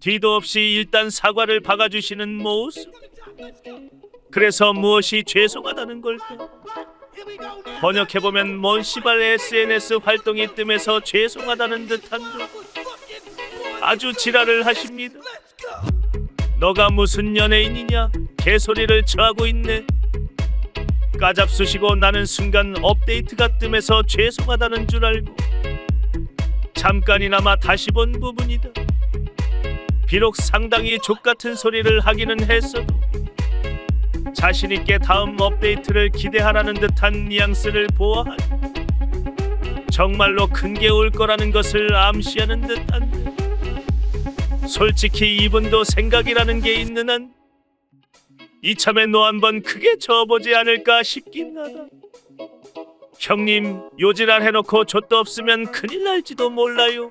뒤도 없이 일단 사과를 박아주시는 모습. 그래서 무엇이 죄송하다는 걸까? 번역해보면 뭔 씨발 SNS 활동이 뜸해서 죄송하다는 듯한데 아주 지랄을 하십니다. 너가 무슨 연예인이냐? 개소리를 처하고 있네. 까잡수시고 나는 순간 업데이트가 뜸해서 죄송하다는 줄 알고 잠깐이나마 다시 본 부분이다. 비록 상당히 족같은 소리를 하기는 했어도 자신 있게 다음 업데이트를 기대하라는 듯한 뉘앙스를 보아하니 정말로 큰 게 올 거라는 것을 암시하는 듯한데 솔직히 이분도 생각이라는 게 있는 한 이참에 너 한번 크게 쳐보지 않을까 싶긴 하다. 형님 요지랄 해놓고 좆도 없으면 큰일 날지도 몰라요.